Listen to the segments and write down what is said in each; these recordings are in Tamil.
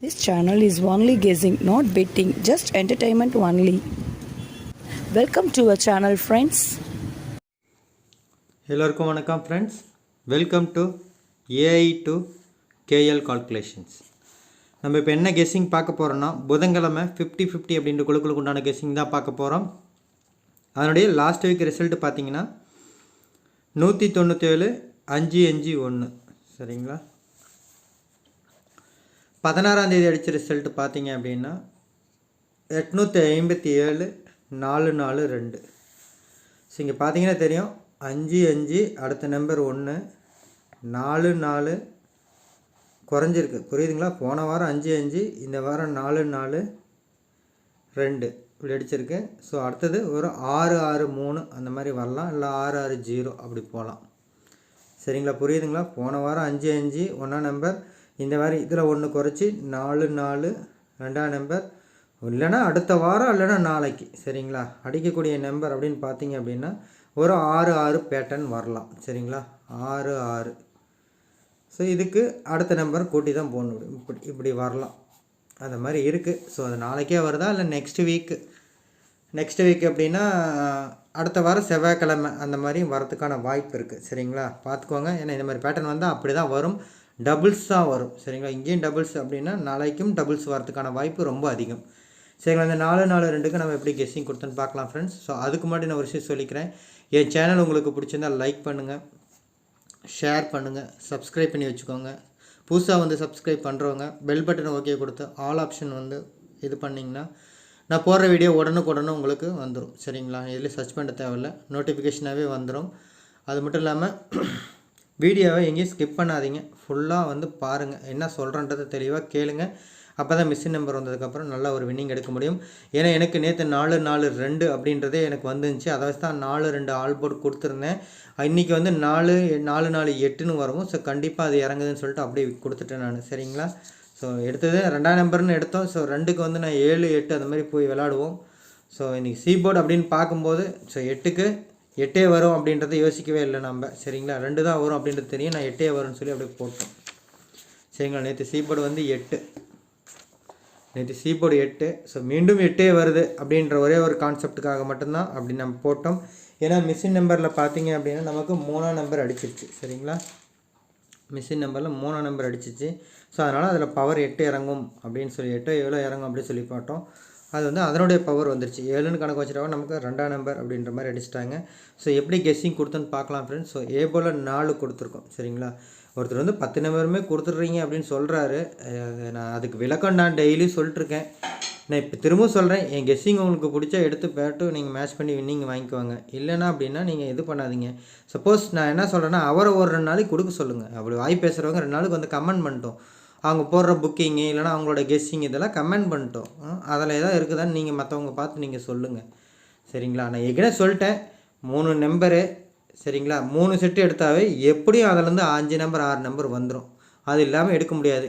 This channel is only guessing, not betting, just entertainment only. Welcome to our channel friends. எல்லோருக்கும் வணக்கம் friends welcome to AI to KL calculations நம்ம இப்போ என்ன கெஸ்ஸிங் பார்க்க போகிறோம்னா புதன்கிழமை ஃபிஃப்டி ஃபிஃப்டி அப்படின்ற குழுக்களுக்கு உண்டான கெஸ்ஸிங் தான் பார்க்க போகிறோம் அதனுடைய லாஸ்ட் வீக் ரிசல்ட் பார்த்தீங்கன்னா நூற்றி தொண்ணூற்றி ஏழு அஞ்சு அஞ்சு ஒன்று சரிங்களா? பதினாறாம் தேதி அடித்த ரிசல்ட் பார்த்தீங்க அப்படின்னா எட்நூற்றி ஐம்பத்தி ஏழு நாலு நாலு ரெண்டு. ஸோ இங்கே பார்த்தீங்கன்னா தெரியும் அஞ்சு அஞ்சு அடுத்த நம்பர் ஒன்று நாலு நாலு குறைஞ்சிருக்கு. புரியுதுங்களா? போன வாரம் அஞ்சு அஞ்சு இந்த வாரம் நாலு நாலு ரெண்டு இப்படி அடிச்சிருக்கு. ஸோ அடுத்தது ஒரு ஆறு ஆறு மூணு அந்த மாதிரி வரலாம். இல்லை ஆறு ஆறு ஜீரோ அப்படி போகலாம். சரிங்களா? புரியுதுங்களா? போன வாரம் அஞ்சு அஞ்சு ஒன்றா நம்பர் இந்த மாதிரி இதில் ஒன்று குறைச்சி நாலு நாலு ரெண்டாம் நம்பர் இல்லைன்னா அடுத்த வாரம் இல்லைன்னா நாளைக்கு சரிங்களா? அடிக்கக்கூடிய நம்பர் அப்படின்னு பார்த்தீங்க அப்படின்னா ஒரு ஆறு ஆறு பேட்டர்ன் வரலாம் சரிங்களா? ஆறு ஆறு. ஸோ இதுக்கு அடுத்த நம்பர் கூட்டி தான் போகணும் இப்படி இப்படி வரலாம். அந்த மாதிரி இருக்குது ஸோ அது நாளைக்கே வருதா இல்லை நெக்ஸ்ட் வீக்கு நெக்ஸ்ட் வீக் அப்படின்னா அடுத்த வாரம் செவ்வாய்க்கிழமை அந்த மாதிரி வரத்துக்கான வாய்ப்பு இருக்குது சரிங்களா? பார்த்துக்கோங்க. ஏன்னா இந்த மாதிரி பேட்டர்ன் வந்தால் அப்படி தான் வரும். டபுள்ஸ் தான் வரும். சரிங்களா? இங்கேயும் டபுள்ஸ் அப்படின்னா நாளைக்கும் டபுள்ஸ் வரதுக்கான வாய்ப்பு ரொம்ப அதிகம். சரிங்களா? இந்த நாலு நாலு ரெண்டுக்கு நம்ம எப்படி கெஸ்ஸிங் கொடுத்தோன்னு பார்க்கலாம் ஃப்ரெண்ட்ஸ் ஸோ அதுக்கு முன்னாடி நான் ஒரு விஷயம் சொல்லிக்கிறேன். என் சேனல் உங்களுக்கு பிடிச்சிருந்தால் லைக் பண்ணுங்கள் ஷேர் பண்ணுங்கள் சப்ஸ்கிரைப் பண்ணி வச்சுக்கோங்க. புதுசாக வந்து சப்ஸ்கிரைப் பண்ணுறவங்க பெல் பட்டனை ஓகே கொடுத்து ஆல் ஆப்ஷன் வந்து இது பண்ணிங்கன்னா நான் போடுற வீடியோ உடனுக்குடனே உங்களுக்கு வந்துடும் சரிங்களா? எதுலேயும் சர்ச் பண்ண தேவையில்ல. நோட்டிஃபிகேஷனாகவே வந்துடும் அது மட்டும் இல்லாமல் வீடியோவை எங்கேயும் ஸ்கிப் பண்ணாதீங்க. ஃபுல்லாக வந்து பாருங்கள் என்ன சொல்கிறன்றதை தெளிவாக கேளுங்க. அப்போ தான் மிஸ்ஸின் நம்பர் வந்ததுக்கப்புறம் நல்ல ஒரு வின்னிங் எடுக்க முடியும். ஏன்னா எனக்கு நேற்று நாலு நாலு ரெண்டு அப்படின்றதே எனக்கு வந்துருந்துச்சு. அதை வச்சு தான் நாலு ரெண்டு ஆல் போர்டு கொடுத்துருந்தேன். இன்றைக்கி வந்து நாலு நாலு நாலு எட்டுன்னு வரவும் ஸோ கண்டிப்பாக அது இறங்குதுன்னு சொல்லிட்டு அப்படியே கொடுத்துட்டேன் நான். சரிங்களா? ஸோ எடுத்தது ரெண்டாம் நம்பர்னு எடுத்தோம். ஸோ ரெண்டுக்கு வந்து நான் ஏழு எட்டு அந்த மாதிரி போய் விளாடுவோம். ஸோ இன்றைக்கி சீபோர்டு அப்படின்னு பார்க்கும்போது ஸோ எட்டுக்கு எட்டே வரும் அப்படின்றத யோசிக்கவே இல்லை நம்ம. சரிங்களா? ரெண்டு தான் வரும் அப்படின்றது தெரியும். நான் எட்டே வரும்னு சொல்லி அப்படியே போட்டோம். சரிங்களா? நேற்று சீபோர்டு வந்து எட்டு. நேற்று சீபோர்டு எட்டு. ஸோ மீண்டும் எட்டே வருது அப்படின்ற ஒரே ஒரு கான்செப்டுக்காக மட்டும்தான் அப்படி நம்ம போட்டோம். ஏன்னா மிஷின் நம்பரில் பார்த்தீங்க அப்படின்னா நமக்கு மூணாம் நம்பர் அடிச்சிருச்சு. சரிங்களா? மிஷின் நம்பரில் மூணாம் நம்பர் அடிச்சிச்சு ஸோ அதனால் அதில் பவர் எட்டு இறங்கும் அப்படின்னு சொல்லி எட்டோ எவ்வளோ இறங்கும் அப்படின்னு சொல்லி பார்த்தோம் அது வந்து அதனுடைய பவர் வந்துருச்சு. ஏழுன்னு கணக்கு வச்சுட்டாங்க நமக்கு ரெண்டாம் நம்பர் அப்படின்ற மாதிரி அடிச்சிட்டாங்க. ஸோ எப்படி கெஸ்ஸிங் கொடுத்தோன்னு பார்க்கலாம் ஃப்ரெண்ட்ஸ் ஸோ ஏ போல் நாலு கொடுத்துருக்கோம். சரிங்களா? ஒருத்தர் வந்து பத்து நம்பருமே கொடுத்துட்றீங்க அப்படின்னு சொல்கிறாரு நான் அதுக்கு விளக்கம் நான் டெய்லி சொல்லிட்டுருக்கேன் நான் இப்போ திரும்பவும் சொல்கிறேன் என் கெஸ்ஸிங் உங்களுக்கு பிடிச்சா எடுத்து பேட்டு நீங்கள் மேட்ச் பண்ணி வின்னிங் வாங்கிக்குவாங்க இல்லைனா அப்படின்னா நீங்கள் இது பண்ணாதீங்க. சப்போஸ் நான் என்ன சொல்கிறேன்னா அவரை ஒரு ரெண்டு நாளைக்கு கொடுக்க சொல்லுங்கள் அப்படி வாய் பேசுகிறவங்க ரெண்டு நாளுக்கு வந்து கமெண்ட் பண்ணிட்டோம். அவங்க போடுற புக்கிங்கு இல்லைனா அவங்களோட கெஸ்ஸிங் இதெல்லாம் கமெண்ட் பண்ணிட்டோம். அதில் ஏதாவது இருக்குதான்னு நீங்கள் மற்றவங்க பார்த்து நீங்கள் சொல்லுங்கள் சரிங்களா? நான் ஏற்கனவே சொல்லிட்டேன். மூணு நம்பரு சரிங்களா? மூணு செட்டு எடுத்தாவே எப்படியும் அதிலேருந்து அஞ்சு நம்பர் ஆறு நம்பர் வந்துடும் அது இல்லாமல் எடுக்க முடியாது.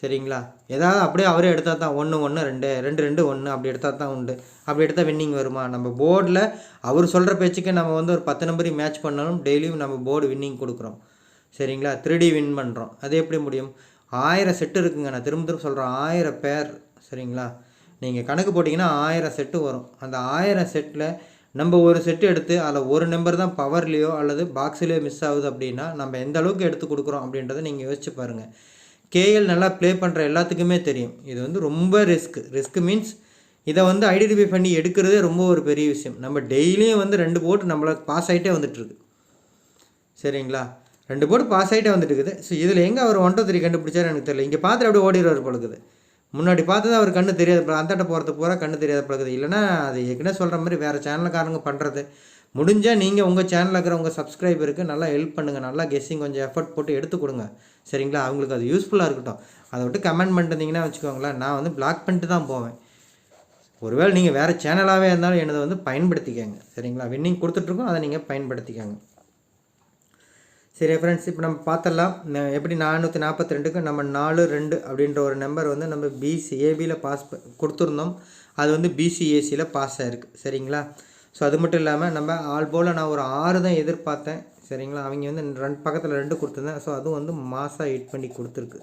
சரிங்களா? ஏதாவது அப்படியே அவரே எடுத்தால் தான் ஒன்று ஒன்று ரெண்டு ரெண்டு ரெண்டு ஒன்று அப்படி எடுத்தால் தான் உண்டு. அப்படி எடுத்தால் வின்னிங் வருமா? நம்ம போர்டில் அவர் சொல்கிற பேச்சுக்கு நம்ம வந்து ஒரு பத்து நம்பரையும் மேட்ச் பண்ணாலும் டெய்லியும் நம்ம போர்டு வின்னிங் கொடுக்குறோம். சரிங்களா? த்ரீ வின் பண்ணுறோம் அது எப்படி முடியும்? ஆயிரம் செட்டு இருக்குங்க. நான் திரும்ப திரும்ப சொல்கிறேன் ஆயிரம் பேர். சரிங்களா? நீங்கள் கணக்கு போட்டிங்கன்னா ஆயிரம் செட்டு வரும். அந்த ஆயிரம் செட்டில் நம்ம ஒரு செட்டு எடுத்து அதில் ஒரு நம்பர் தான் பவர்லேயோ அல்லது பாக்ஸ்லேயோ மிஸ் ஆகுது அப்படின்னா நம்ம எந்த அளவுக்கு எடுத்து கொடுக்குறோம் அப்படின்றத நீங்கள் யோசிச்சு பாருங்கள் கேஎல் நல்லா ப்ளே பண்ணுற எல்லாத்துக்குமே தெரியும். இது வந்து ரொம்ப ரிஸ்க் ரிஸ்க் மீன்ஸ் இதை வந்து ஐடென்டிஃபை பண்ணி எடுக்கிறதே ரொம்ப ஒரு பெரிய விஷயம். நம்ம டெய்லியும் வந்து ரெண்டு போட்டு நம்மளை பாஸ் ஆகிட்டே வந்துட்டுருக்கு சரிங்களா? ரெண்டு போர்டு பாஸ் ஆகிட்டே வந்துட்டு இருக்குது ஸோ இதில் எங்கே அவர் ஒன் டூ த்ரீ கண்டுபிடிச்சாரு எனக்கு தெரியல. இங்கே பார்த்துட்டு அப்படியே ஓடிடுவார் பழகுது முன்னாடி பார்த்தது அவர் கண்ணு தெரியாத அந்தாட்ட போகிறது பூரா கண்ணு தெரியாத பழகுது இல்லைனா அது ஏற்கனவே சொல்கிற மாதிரி வேறு சேனலுக்காரங்க பண்ணுறது முடிஞ்சால் நீங்கள் உங்கள் சேனலில் இருக்கிற உங்கள் சப்ஸ்கிரைபருக்கு நல்லா ஹெல்ப் பண்ணுங்கள் நல்லா கெஸ்ஸிங் கொஞ்சம் எஃபர்ட் போட்டு எடுத்து கொடுங்க. சரிங்களா? அவங்களுக்கு அது யூஸ்ஃபுல்லாக இருக்கட்டும். அதை விட்டு கமெண்ட் பண்ணிட்டு வச்சுக்கோங்களேன் நான் வந்து பிளாக் பண்ணிட்டு தான் போவேன். ஒருவேளை நீங்கள் வேறு சேனலாகவே இருந்தாலும் என்னதை வந்து பயன்படுத்திக்கங்க. சரிங்களா? வின்னிங் கொடுத்துட்ருக்கோம் அதை நீங்கள் பயன்படுத்திக்கங்க. சரி ஃப்ரெண்ட்ஸ் இப்போ நம்ம பார்த்தலாம் எப்படி நானூற்றி நாற்பத்தி ரெண்டுக்கு நம்ம நாலு ரெண்டு அப்படின்ற ஒரு நம்பர் வந்து நம்ம பிசி ஏபியில் பாஸ் ப- கொடுத்துருந்தோம். அது வந்து பிசிஏசியில் பாஸ் ஆகிருக்கு சரிங்களா? ஸோ அது மட்டும் இல்லாமல் நம்ம ஆல் போல் நான் ஒரு ஆறு தான் எதிர்பார்த்தேன். சரிங்களா? அவங்க வந்து ரெண்டு பக்கத்தில் ரெண்டு கொடுத்துருந்தேன். ஸோ அதுவும் வந்து மாதம் எயிட் பண்ணி கொடுத்துருக்கு.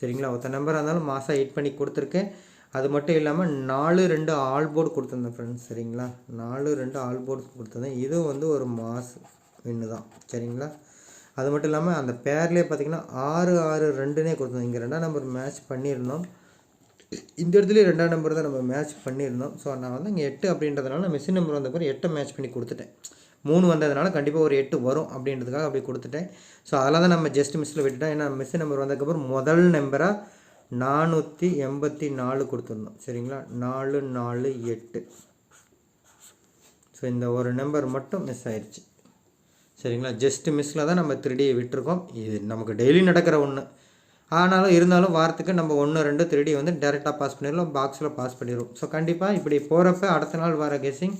சரிங்களா? ஒருத்த நம்பராக இருந்தாலும் மாதம் ஹிட் பண்ணி கொடுத்துருக்கேன். அது மட்டும் இல்லாமல் நாலு ரெண்டு ஆல் போர்டு கொடுத்துருந்தேன் ஃப்ரெண்ட்ஸ் சரிங்களா? நாலு ரெண்டு ஆல் போர்டு கொடுத்துருந்தேன். இதுவும் வந்து ஒரு மாஸ் வின்னு தான் சரிங்களா? அது மட்டும் இல்லாமல் அந்த பேர்லேயே பார்த்தீங்கன்னா ஆறு ஆறு ரெண்டுனே கொடுத்துருந்தோம் இங்கே ரெண்டாம் நம்பர் மேட்ச் பண்ணியிருந்தோம். இந்த இடத்துலேயே ரெண்டாம் நம்பர் தான் நம்ம மேட்ச் பண்ணியிருந்தோம். ஸோ நான் வந்து இங்கே எட்டு அப்படின்றதுனால நான் மிஷின் நம்பர் வந்த பிறகு எட்டை மேட்ச் பண்ணி கொடுத்துட்டேன். மூணு வந்ததுனால கண்டிப்பாக ஒரு எட்டு வரும் அப்படின்றதுக்காக அப்படி கொடுத்துட்டேன். ஸோ அதெல்லாம் தான் நம்ம ஜஸ்ட் மிஸ்ஸில் விட்டுட்டோம். ஏன்னா மிஷின் நம்பர் வந்ததுக்கப்புறம் முதல் நம்பராக நானூற்றி எண்பத்தி நாலு கொடுத்துருந்தோம். சரிங்களா? நாலு நாலு எட்டு. ஸோ இந்த ஒரு நம்பர் மட்டும் மிஸ் ஆயிடுச்சு சரிங்களா? ஜஸ்ட் மிஸ்ஸில் தான் நம்ம திருடியை விட்டுருக்கோம். இது நமக்கு டெய்லி நடக்கிற ஒன்று ஆனாலும் இருந்தாலும் வாரத்துக்கு நம்ம ஒன்று ரெண்டு திருடி வந்து டேரெக்டாக பாஸ் பண்ணிடுவோம் பாக்ஸில் பாஸ் பண்ணிடுவோம். ஸோ கண்டிப்பாக இப்படி போகிறப்ப அடுத்த நாள் வர கெஸ்ஸிங்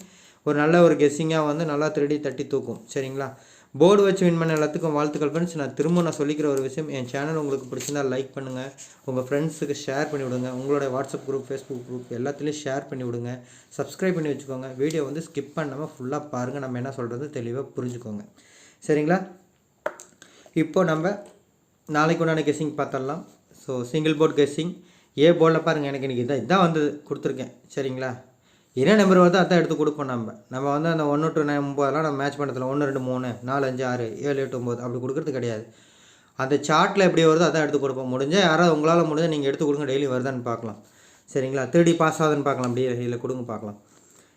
ஒரு நல்ல ஒரு கெஸ்ஸிங்காக வந்து நல்லா திருடி தட்டி தூக்கும். சரிங்களா? போர்டு வச்சு வின் பண்ண எல்லாத்துக்கும் வாழ்த்துக்கள் ஃப்ரெண்ட்ஸ் நான் திரும்ப நான் சொல்லிக்கிற ஒரு விஷயம் என் சேனல் உங்களுக்கு பிடிச்சிருந்தா லைக் பண்ணுங்கள் உங்கள் ஃப்ரெண்ட்ஸுக்கு ஷேர் பண்ணி விடுங்க. உங்களோட வாட்ஸ்அப் குரூப் ஃபேஸ்புக் குரூப் எல்லாத்துலேயும் ஷேர் பண்ணி விடுங்க. சப்ஸ்கிரைப் பண்ணி வச்சுக்கோங்க. வீடியோ வந்து ஸ்கிப் பண்ணாமல் ஃபுல்லாக பாருங்கள் நம்ம என்ன சொல்கிறது தெளிவாக புரிஞ்சுக்கோங்க. சரிங்களா? இப்போது நம்ம நாளைக்கு உண்டான கெஸ்ஸிங் பார்த்துடலாம். So single board guessing A போர்டில் பாருங்கள் எனக்கு இன்றைக்கி இதான் இதான் வந்தது கொடுத்துருக்கேன். சரிங்களா? என்ன நம்பர் வருதோ அதான் எடுத்து கொடுப்போம் நம்ம. நம்ம வந்து அந்த ஒன்று டு நைன் ஒம்போதெல்லாம் நம்ம மேட்ச் பண்ணுறதுல ஒன்று ரெண்டு மூணு நாலு அஞ்சு ஆறு ஏழு எட்டு ஒம்பது அப்படி கொடுக்கறது கிடையாது. அந்த சார்ட்டில் எப்படி வருதோ அதான் எடுத்து கொடுப்போம். முடிஞ்சால் யாராவது உங்களால் முடிஞ்சால் நீங்கள் எடுத்து கொடுங்க டெய்லி வருதான்னு பார்க்கலாம். சரிங்களா? தேர்ட்டி பாஸ் ஆகுதுன்னு பார்க்கலாம். அப்படியே இதில் கொடுங்க பார்க்கலாம்.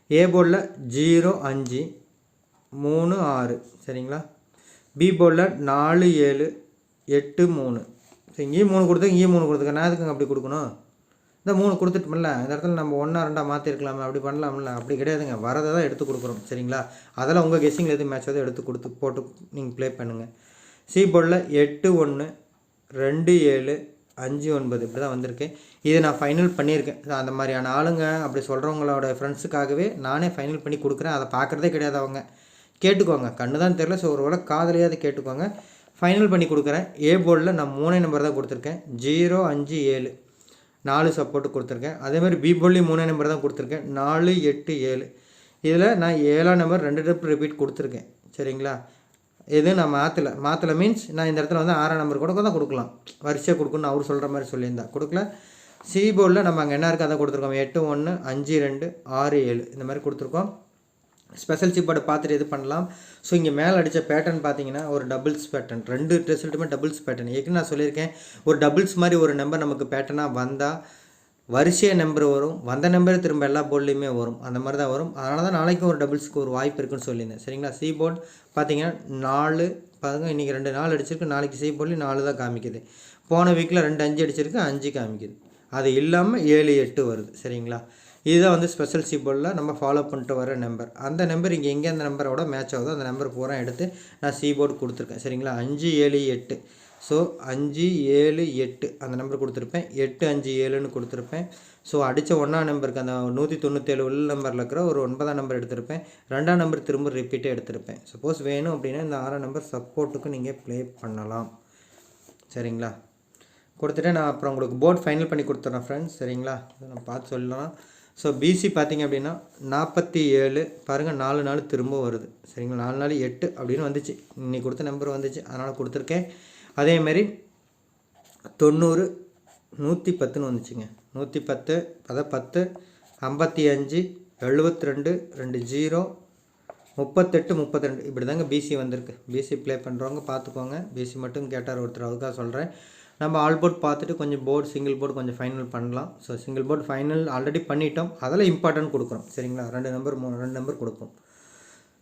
ஏ போர்டில் ஜீரோ அஞ்சு மூணு ஆறு. சரிங்களா? பி போர்டில் நாலு ஏழு எட்டு மூணு. ஸோ இங்கேயும் மூணு கொடுத்து இங்கேயும் மூணு கொடுத்துருக்கேன் நான் எதுக்குங்க அப்படி கொடுக்கணும்? இந்த மூணு கொடுத்துட்டோம்ல இந்த இடத்துல நம்ம ஒன்றா ரெண்டா மாற்றிருக்கலாமே அப்படி பண்ணலாம்ல அப்படி கிடையாதுங்க. வரதை தான் எடுத்து கொடுக்குறோம் சரிங்களா? அதெல்லாம் உங்கள் கெஸ்ஸிங்கில் எது மேட்ச் எடுத்து கொடுத்து போட்டு நீங்கள் ப்ளே பண்ணுங்கள் சி போர்டில் எட்டு ஒன்று ரெண்டு ஏழு அஞ்சு ஒன்பது இப்படி தான் வந்திருக்கு. இதை நான் ஃபைனல் பண்ணியிருக்கேன். அந்த மாதிரியான ஆளுங்க அப்படி சொல்கிறவங்களோட ஃப்ரெண்ட்ஸுக்காகவே நானே ஃபைனல் பண்ணி கொடுக்குறேன். அதை பார்க்குறதே கிடையாது அவங்க. கேட்டுக்கோங்க. கண்ணு தான் தெரில ஸோ ஒரு வேளை காதலையாவது கேட்டுக்கோங்க. ஃபைனல் பண்ணி கொடுக்குறேன். ஏ போர்டில் நான் மூணே நம்பர் தான் கொடுத்துருக்கேன். ஜீரோ அஞ்சு ஏழு. நாலு சப்போர்ட்டு கொடுத்துருக்கேன். அதேமாதிரி பி போர்ட்லேயும் மூணு நம்பர் தான் கொடுத்துருக்கேன். நாலு எட்டு ஏழு. இதில் நான் ஏழாம் நம்பர் ரெண்டு ட்ரிப் ரிப்பீட் கொடுத்துருக்கேன். சரிங்களா? எது நான் மாற்றலை மாற்றலை மீன்ஸ் நான் இந்த இடத்துல வந்து ஆறாம் நம்பர் கூட தான் கொடுக்கலாம். வரிசையாக கொடுக்கணும்னு அவர் சொல்கிற மாதிரி சொல்லியிருந்தா. கொடுக்கல. சி போர்டில் நம்ம அங்கே என்ன இருக்குது அதை கொடுத்துருக்கோம். எட்டு ஒன்று அஞ்சு ரெண்டு ஆறு ஏழு. இந்த மாதிரி கொடுத்துருக்கோம். ஸ்பெஷல் சிப்போர்டை பார்த்துட்டு இது பண்ணலாம். ஸோ இங்கே மேலே அடித்த பேட்டர்ன் பார்த்தீங்கன்னா ஒரு டபுள்ஸ் பேட்டர்ன் ரெண்டு ரிசல்ட்டுமே டபுள்ஸ் பேட்டர்ன் ஏற்கனவே நான் சொல்லியிருக்கேன் ஒரு டபுள்ஸ் மாதிரி ஒரு நம்பர் நமக்கு பேட்டர்னாக வந்தால் வரிசையாக நம்பர் வரும் வந்த நம்பர் திரும்ப எல்லா போர்ட்லேயுமே வரும். அந்த மாதிரி தான் வரும். அதனால தான் நாளைக்கும் ஒரு டபுள்ஸ்க்கு ஒரு வாய்ப்பு இருக்குன்னு சொல்லியிருந்தேன். சரிங்களா? சி போர்ட் பார்த்தீங்கன்னா நாலு பாருங்க இன்றைக்கி ரெண்டு நாள் அடிச்சிருக்கு. நாளைக்கு சி போர்ட்லேயும் நாலு தான் காமிக்குது. போன வீக்கில் ரெண்டு அஞ்சு அடிச்சிருக்கு அஞ்சு காமிக்குது. அது இல்லாமல் ஏழு எட்டு வருது. சரிங்களா? இதுதான் வந்து ஸ்பெஷல் சிபோர்டில் நம்ம ஃபாலோ பண்ணிட்டு வர நம்பர் அந்த நம்பர் இங்கே எங்கே அந்த நம்பரோட மேட்ச் ஆகுதோ. அந்த நம்பர் பூரா எடுத்து நான் சிபோர்டு கொடுத்துருக்கேன். சரிங்களா? அஞ்சு ஏழு எட்டு. ஸோ அஞ்சு ஏழு எட்டு அந்த நம்பர் கொடுத்துருப்பேன். எட்டு அஞ்சு ஏழுன்னு கொடுத்துருப்பேன். ஸோ அடித்த ஒன்றாம் நம்பருக்கு அந்த நூற்றி தொண்ணூற்றேழு உள்ள நம்பரில் இருக்கிற ஒரு ஒன்பதாம் நம்பர் எடுத்திருப்பேன். ரெண்டாம் நம்பர் திரும்ப ரிப்பீட்டே எடுத்திருப்பேன். சப்போஸ் வேணும் அப்படின்னா இந்த ஆறாம் நம்பர் சப்போர்ட்டுக்கு நீங்கள் ப்ளே பண்ணலாம். சரிங்களா? கொடுத்துட்டு நான் அப்புறம் உங்களுக்கு போர்ட் ஃபைனல் பண்ணி கொடுத்துட்றேன் ஃப்ரெண்ட்ஸ் சரிங்களா? நான் பார்த்து சொல்லலாம். ஸோ பிசி பார்த்திங்க அப்படின்னா நாற்பத்தி ஏழு பாருங்கள் நாலு நாள் திரும்ப வருது. சரிங்களா? நாலு நாள் எட்டு அப்படின்னு வந்துச்சு. இன்னைக்கு கொடுத்த நம்பர் வந்துச்சு. அதனால் கொடுத்துருக்கேன். அதேமாரி தொண்ணூறு நூற்றி பத்துன்னு வந்துச்சுங்க. நூற்றி பத்து பத பத்து ஐம்பத்தி அஞ்சு எழுபத்தி ரெண்டு ரெண்டு ஜீரோ முப்பத்தெட்டு முப்பத்திரெண்டு. இப்படி தாங்க பிசி வந்திருக்கு. பிசி ப்ளே பண்ணுறவங்க பார்த்துக்கோங்க. பிசி மட்டும் கேட்டார் ஒருத்தர். அதுக்காக சொல்கிறேன் நம்ம ஆல் போர்ட் பார்த்துட்டு கொஞ்சம் போர்டு சிங்கிள் போர்டு கொஞ்சம் ஃபைனல் பண்ணலாம். So single board final already பண்ணிட்டோம். அதில் இம்பார்ட்டன்ட் கொடுக்குறோம். சரிங்களா? ரெண்டு நம்பர் மூணு ரெண்டு நம்பர் கொடுப்போம்.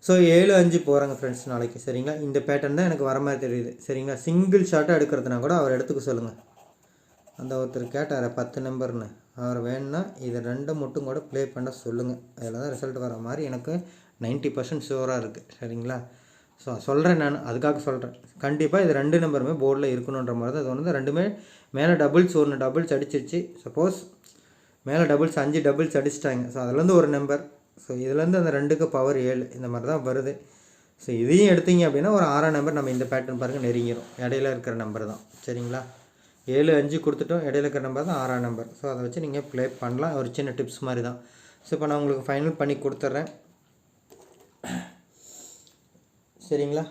ஸோ ஏழு அஞ்சு போகிறாங்க ஃப்ரெண்ட்ஸ் நாளைக்கு. சரிங்களா? இந்த பேட்டர்ன் தான் எனக்கு வர மாதிரி தெரியுது. சரிங்களா? சிங்கிள் ஷாட்டாக எடுக்கிறதுனா கூட அவர் எடுத்துக்க சொல்லுங்கள் அந்த ஒருத்தர் கேட்டார் பத்து நம்பர்னு அவர் வேணும்னா இதை ரெண்டு மட்டும் கூட ப்ளே பண்ண சொல்லுங்கள் அதில் தான் ரிசல்ட் வர மாதிரி எனக்கு 90% பர்சன்ட் ஷுவராக இருக்குது சரிங்களா? ஸோ சொல்கிறேன் நான் அதுக்காக சொல்கிறேன் கண்டிப்பாக இது ரெண்டு நம்பருமே போர்டில் இருக்கணுன்ற மாதிரி தான் அது வந்து ரெண்டுமே மேலே டபுள்ஸ் ஒன்று டபுள்ஸ் அடிச்சிருச்சு. சப்போஸ் மேலே டபுள்ஸ் அஞ்சு டபுள்ஸ் அடிச்சிட்டாங்க. ஸோ அதுலேருந்து ஒரு நம்பர் ஸோ இதுலேருந்து அந்த ரெண்டுக்கு பவர் ஏழு. இந்த மாதிரி தான் வருது. ஸோ இதையும் எடுத்தீங்க அப்படின்னா ஒரு ஆறாம் நம்பர் நம்ம இந்த பேட்டர்ன் பாருங்கள் நெருங்கிடும் இடையில இருக்கிற நம்பர் தான். சரிங்களா? ஏழு அஞ்சு கொடுத்துட்டோம். இடையில இருக்கிற நம்பர் தான் ஆறாம் நம்பர் ஸோ அதை வச்சு நீங்கள் ப்ளே பண்ணலாம். ஒரு சின்ன டிப்ஸ் மாதிரி தான். ஸோ இப்போ நான் உங்களுக்கு ஃபைனல் பண்ணி கொடுத்துட்றேன். சரிங்களா?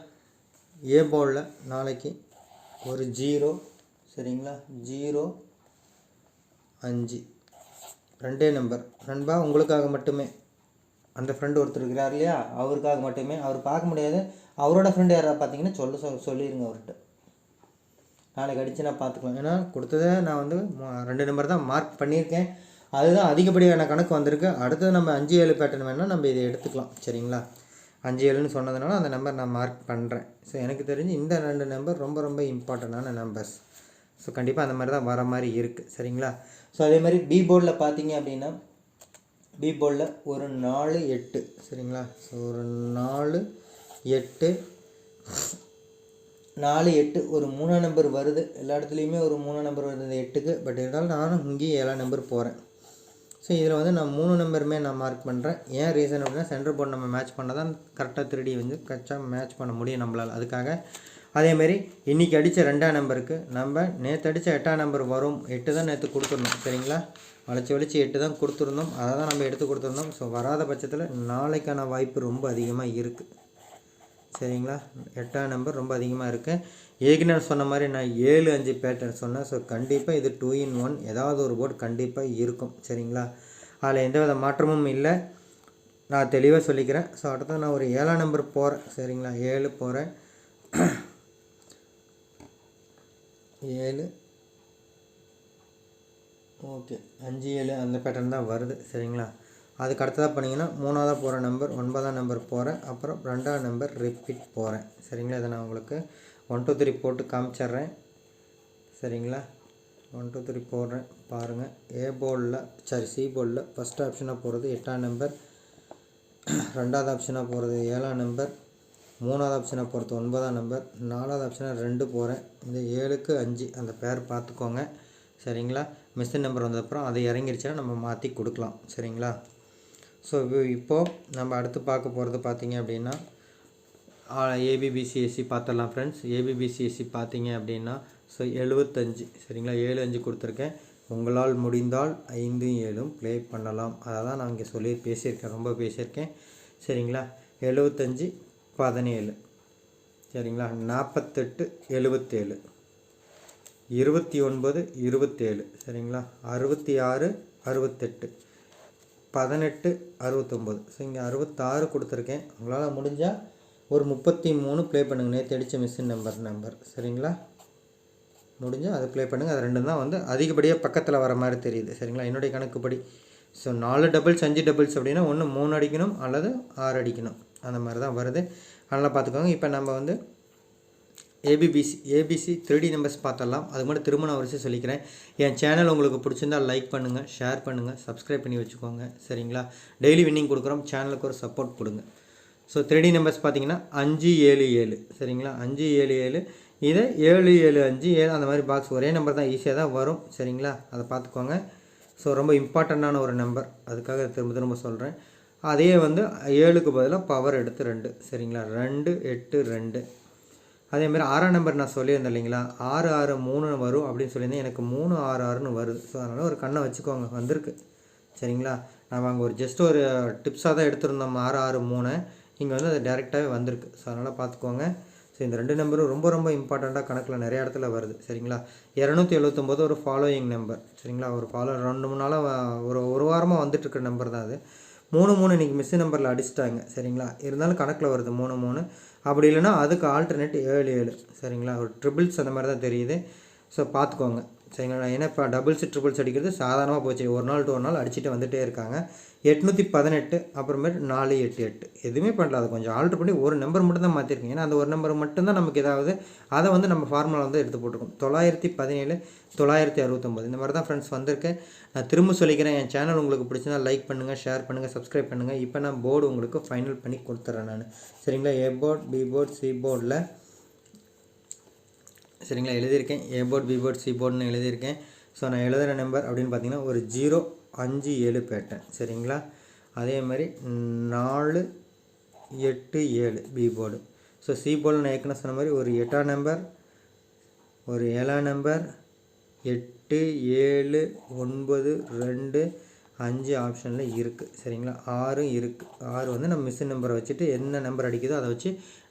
ஏ போர்டில் நாளைக்கு ஒரு ஜீரோ சரிங்களா? ஜீரோ அஞ்சு. ரெண்டே நம்பர் நண்பா உங்களுக்காக மட்டுமே. அந்த ஃப்ரெண்டு ஒருத்தர் இருக்கிறார் இல்லையா? அவருக்காக மட்டுமே. அவர் பார்க்க முடியாது. அவரோட ஃப்ரெண்டு யாராவது பார்த்தீங்கன்னா சொல்ல சொல் சொல்லிடுங்க அவர்கிட்ட. நாளைக்கு அடித்து நான் பார்த்துக்கலாம். ஏன்னா கொடுத்ததை நான் வந்து ரெண்டு நம்பர் தான் மார்க் பண்ணியிருக்கேன். அதுதான் அதிகப்படியான கணக்கு வந்திருக்கு. அடுத்தது நம்ம அஞ்சு ஏழு பேட்டர்ன் வேணால் நம்ம இதை எடுத்துக்கலாம். சரிங்களா? அஞ்சு ஏழுன்னு சொன்னதுனால அந்த நம்பர் நான் மார்க் பண்ணுறேன் ஸோ எனக்கு தெரிஞ்சு இந்த ரெண்டு நம்பர் ரொம்ப ரொம்ப இம்பார்ட்டண்டான நம்பர்ஸ் ஸோ கண்டிப்பாக அந்த மாதிரி தான் வர மாதிரி இருக்குது சரிங்களா? ஸோ அதே மாதிரி பி போர்டில் பார்த்தீங்க அப்படின்னா பி போர்டில் ஒரு நாலு எட்டு. சரிங்களா? ஸோ ஒரு நாலு எட்டு. நாலு எட்டு ஒரு மூணாம் நம்பர் வருது. எல்லா இடத்துலையுமே ஒரு மூணாம் நம்பர் வருது எட்டுக்கு. பட் இருந்தாலும் நானும் இங்கேயும் ஏழாம் நம்பர் போகிறேன் ஸோ இதில் வந்து நான் மூணு நம்பருமே நான் மார்க் பண்ணுறேன் ஏன் ரீசன் அப்படின்னா சென்டர் போர்டு நம்ம மேட்ச் பண்ணால் தான் கரெக்டாக திருடி வந்து கரெக்டாக மேட்ச் பண்ண முடியும் நம்மளால். அதுக்காக அதேமாரி இன்றைக்கி அடித்த ரெண்டாம் நம்பருக்கு நம்ம நேற்று அடித்த எட்டாம் நம்பர் வரும். எட்டு தான் நேற்று கொடுத்துருந்தோம் சரிங்களா? வளைச்சி வளைச்சி எட்டு தான் கொடுத்துருந்தோம். அதை தான் நம்ம எடுத்து கொடுத்துருந்தோம். ஸோ வராத பட்சத்தில் நாளைக்கான வாய்ப்பு ரொம்ப அதிகமாக இருக்குது சரிங்களா? எட்டாம் நம்பர் ரொம்ப அதிகமாக இருக்குது ஏற்கனவே சொன்ன மாதிரி நான் ஏழு அஞ்சு பேட்டர்ன் சொன்னேன். ஸோ கண்டிப்பாக இது டூ இன் ஒன் ஏதாவது ஒரு போர்டு கண்டிப்பாக இருக்கும். சரிங்களா? அதில் எந்தவித மாற்றமும் இல்லை. நான் தெளிவாக சொல்லிக்கிறேன். ஸோ அடுத்து நான் ஒரு ஏழாம் நம்பர் போகிறேன் சரிங்களா? ஏழு போகிறேன் ஏழு. ஓகே அஞ்சு ஏழு அந்த பேட்டர்ன் தான் வருது. சரிங்களா? அதுக்கு அடுத்ததாக பண்ணிங்கன்னா மூணாவதாக போகிற நம்பர் ஒன்பதாம் நம்பர் போகிறேன் அப்புறம் ரெண்டாம் நம்பர் ரிப்பீட் போகிறேன் சரிங்களா? இதை நான் உங்களுக்கு ஒன் டூ த்ரீ போட்டு காமிச்சிட்றேன். சரிங்களா? ஒன் டூ த்ரீ போடுறேன். பாருங்கள் ஏ போர்டில் சாரி சி போலில் ஃபஸ்ட் ஆப்ஷனாக போகிறது எட்டாம் நம்பர் ரெண்டாவது ஆப்ஷனாக போகிறது ஏழாம் நம்பர் மூணாவது ஆப்ஷனாக போகிறது ஒன்பதாம் நம்பர் நாலாவது ஆப்ஷனாக ரெண்டு போகிறேன் இந்த ஏழுக்கு அஞ்சு அந்த பேர் பார்த்துக்கோங்க. சரிங்களா? மிஷின் நம்பர் வந்ததுக்கப்புறம் அது இறங்கிருச்சுன்னா நம்ம மாற்றி கொடுக்கலாம். சரிங்களா? ஸோ இப்போது நம்ம அடுத்து பார்க்க போகிறது பார்த்தீங்க அப்படின்னா ஏபிபிசிஎஸ்சி பார்த்துடலாம் ஃப்ரெண்ட்ஸ் ஏபிபிசிஎஸ்சி பார்த்தீங்க அப்படின்னா ஸோ எழுபத்தஞ்சு சரிங்களா? ஏழு அஞ்சு கொடுத்துருக்கேன். உங்களால் முடிந்தால் ஐந்தும் ஏழும் ப்ளே பண்ணலாம். அதை தான் நான் இங்கே சொல்லி பேசியிருக்கேன் ரொம்ப பேசியிருக்கேன். சரிங்களா? எழுபத்தஞ்சு பதினேழு. சரிங்களா? நாற்பத்தெட்டு எழுபத்தேழு இருபத்தி ஒன்பது இருபத்தேழு. சரிங்களா? அறுபத்தி ஆறு அறுபத்தெட்டு. பதினெட்டு அறுபத்தொம்போது. ஸோ இங்கே அறுபத்தாறு கொடுத்துருக்கேன். உங்களால் முடிஞ்சால் ஒரு முப்பத்தி மூணு ப்ளே பண்ணுங்கள் நேற்று அடித்த மிஷின் நம்பர் நம்பர் சரிங்களா? முடிஞ்சால் அதை ப்ளே பண்ணுங்கள் அது ரெண்டும் தான் வந்து அதிகப்படியாக பக்கத்தில் வர மாதிரி தெரியுது. சரிங்களா? என்னுடைய கணக்குப்படி. ஸோ நாலு டபுள்ஸ் அஞ்சு டபுள்ஸ் அப்படின்னா ஒன்று மூணு அடிக்கணும் அல்லது ஆறு அடிக்கணும். அந்த மாதிரி தான் வருது. அதனால் பார்த்துக்கோங்க. இப்போ நம்ம வந்து ஏபிபிசி ஏபிசி த்ரீ நம்பர்ஸ் பார்த்தலாம் அது மட்டும் திரும்ப நான் வரிசை சொல்லிக்கிறேன். என் சேனல் உங்களுக்கு பிடிச்சிருந்தா லைக் பண்ணுங்கள் ஷேர் பண்ணுங்கள் சப்ஸ்கிரைப் பண்ணி வச்சுக்கோங்க. சரிங்களா? டெய்லி வின்னிங் கொடுக்குறோம். சேனலுக்கு ஒரு சப்போர்ட் கொடுங்க. ஸோ த்ரீ நம்பர்ஸ் பார்த்தீங்கன்னா அஞ்சு ஏழு ஏழு. சரிங்களா? அஞ்சு ஏழு ஏழு. இதை ஏழு ஏழு அஞ்சு ஏழு அந்த மாதிரி பாக்ஸ் ஒரே நம்பர் தான் ஈஸியாக தான் வரும். சரிங்களா? அதை பார்த்துக்கோங்க. ஸோ ரொம்ப இம்பார்ட்டண்ட்டான ஒரு நம்பர் அதுக்காக திரும்ப திரும்ப சொல்கிறேன் அதே வந்து ஏழுக்கு பதிலாக பவர் எடுத்து ரெண்டு. சரிங்களா? ரெண்டு எட்டு ரெண்டு. அதே மாதிரி ஆறாம் நம்பர் நான் சொல்லியிருந்தேன் இல்லைங்களா? ஆறு ஆறு மூணு வரும் அப்படின்னு சொல்லியிருந்தேன். எனக்கு மூணு ஆறு ஆறுன்னு வருது. ஸோ அதனால் ஒரு கண்ணை வச்சுக்கோங்க. வந்திருக்கு. சரிங்களா? நம்ம அங்கே ஒரு ஜஸ்ட் ஒரு டிப்ஸாக தான் எடுத்திருந்தோம். ஆறு ஆறு மூணு. இங்கே வந்து அது டேரெக்டாகவே வந்திருக்கு. ஸோ அதனால் பார்த்துக்கோங்க. ஸோ இந்த ரெண்டு நம்பரும் ரொம்ப ரொம்ப இம்பார்ட்டண்ட்டாக கணக்கில் நிறைய இடத்துல வருது. சரிங்களா? இரநூத்தி எழுபத்தொம்போது ஒரு ஃபாலோயிங் நம்பர் சரிங்களா? ஒரு ஃபாலோ ரெண்டு மூணு நாளாக ஒரு ஒரு வாரமாக வந்துட்டுருக்க நம்பர் தான் அது. மூணு மூணு இன்றைக்கி மிஸ் நம்பரில் அடிச்சிட்டாங்க. சரிங்களா? இருந்தாலும் கணக்கில் வருது. மூணு மூணு. அப்படி இல்லைன்னா அதுக்கு ஆல்டர்னேட் ஏழு ஏழு. சரிங்களா? ஒரு ட்ரிபிள்ஸ் அந்த மாதிரி தான் தெரியுது. ஸோ பார்த்துக்கோங்க. சரிங்களா? ஏன்னா இப்போ டபுள்ஸ் ட்ரிபிள்ஸ் அடிக்கிறது சாதாரணமாக போச்சு. ஒரு நாள் டூ ஒரு நாள் அடிச்சுட்டு வந்துகிட்டே இருக்காங்க. எட்நூற்றி பதினெட்டு அப்புறமேட்டு நாலு எட்டு எட்டு. எதுவுமே பண்ணல. அதை கொஞ்சம் ஆல்ட்ரு பண்ணி ஒரு நம்பர் மட்டும் தான் மாற்றிருக்கேன் ஏன்னா அந்த ஒரு நம்பர் மட்டும்தான் நமக்கு ஏதாவது அதை வந்து நம்ம ஃபார்முலா வந்து எடுத்து போட்டிருக்கோம். தொள்ளாயிரத்தி பதினேழு தொள்ளாயிரத்தி அறுபத்தொம்போது. இந்த மாதிரி தான் ஃப்ரெண்ட்ஸ் வந்திருக்கேன். நான் திரும்ப சொல்லிக்கிறேன். என் சேனல் உங்களுக்கு பிடிச்சிருந்தா லைக் பண்ணுங்கள் ஷேர் பண்ணுங்கள் சப்ஸ்கிரைப் பண்ணுங்கள் இப்போ நான் போர்டு உங்களுக்கு ஃபைனல் பண்ணி கொடுத்துட்றேன் நான். சரிங்களா? A board B board C போர்டில் சரிங்களா? எழுதியிருக்கேன். A board B board C போர்டுன்னு எழுதியிருக்கேன். ஸோ நான் எழுதுகிற நம்பர் அப்படின்னு பார்த்தீங்கன்னா ஒரு ஜீரோ அஞ்சு ஏழு பேட்டன் சரிங்களா? அதே மாதிரி நாலு எட்டு ஏழு பி போர்டு ஸோ சி போர்டில் நான் ஏற்கனவே சொன்ன மாதிரி ஒரு எட்டாம் நம்பர் ஒரு ஏழாம் நம்பர் எட்டு ஏழு ஒன்பது ரெண்டு அஞ்சு ஆப்ஷனில் இருக்குது சரிங்களா? ஆறும் இருக்குது ஆறு வந்து நம்ம மிஸ் நம்பரை வச்சுட்டு என்ன நம்பர் அடிக்குதோ அதை வச்சு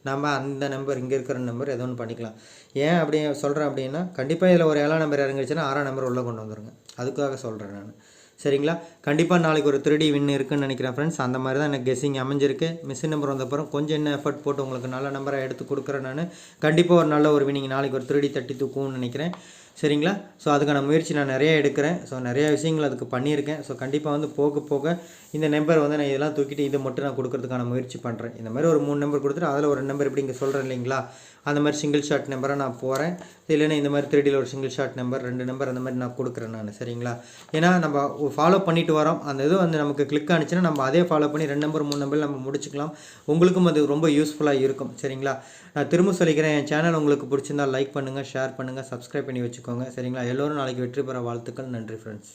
நம்ம அந்த நம்பர் இங்கே இருக்கிற நம்பர் எதோ ஒன்று பண்ணிக்கலாம். ஏன் அப்படி சொல்கிறேன் அப்படின்னா கண்டிப்பாக இதில் ஒரு ஏழாம் நம்பர் இறங்கிடுச்சுன்னா ஆறாம் நம்பர் உள்ளே கொண்டு வந்துடுங்க அதுக்காக சொல்கிறேன் நான். சரிங்களா? கண்டிப்பாக நாளைக்கு ஒரு த்ரீ வின் இருக்குன்னு நினைக்கிறேன் ஃப்ரெண்ட்ஸ் அந்த மாதிரி தான் எனக்கு கெஸ்ஸிங் அமைஞ்சிருக்கு. மிஷின் நம்பர் வந்தப்பறம் கொஞ்சம் என்ன எஃபர்ட் போட்டு உங்களுக்கு நல்ல நம்பரை எடுத்து கொடுக்குறேன் நான். கண்டிப்பாக ஒரு நல்ல ஒரு வினிங் நாளைக்கு ஒரு த்ரீ தட்டி தூக்கும்னு நினைக்கிறேன். சரிங்களா? ஸோ அதுக்கான முயற்சி நான் நிறைய எடுக்கிறேன். ஸோ நிறைய விஷயங்கள் அதுக்கு பண்ணியிருக்கேன். ஸோ கண்டிப்பாக வந்து போக போக இந்த நம்பர் வந்து நான் இதெல்லாம் தூக்கிட்டு இதை மட்டும் நான் கொடுக்குறதுக்கான முயற்சி பண்ணுறேன் இந்த மாதிரி ஒரு மூணு நம்பர் கொடுத்துட்டு அதில் ஒரு நம்பர் இப்படி இங்கே சொல்கிறேன் இல்லைங்களா? அந்த மாதிரி சிங்கிள் ஷாட் நம்பரை நான் போகிறேன் இல்லைன்னா இந்த மாதிரி த்ரீடியில் ஒரு சிங்கிள் ஷாட் நம்பர் ரெண்டு நம்பர் அந்த மாதிரி நான் கொடுக்குறேன் நான் சரிங்களா? ஏன்னா நம்ம ஃபாலோ பண்ணிட்டு வரோம். அந்த இது வந்து நமக்கு கிளிக் ஆனிச்சுன்னா நம்ம அதே ஃபாலோ பண்ணி ரெண்டு நம்பர் மூணு நம்பர் நம்ம முடிச்சுக்கலாம். உங்களுக்கும் அது ரொம்ப யூஸ்ஃபுல்லாக இருக்கும் சரிங்களா? நான் திரும்ப சொல்லிக்கிறேன் என் சேனல் உங்களுக்கு பிடிச்சிருந்தா லைக் பண்ணுங்கள் ஷேர் பண்ணுங்கள் சப்ஸ்கிரைப் பண்ணி வச்சுக்கோங்க சரிங்களா? எல்லோரும் நாளைக்கு வெற்றி பெற வாழ்த்துக்கள் நன்றி ஃப்ரெண்ட்ஸ்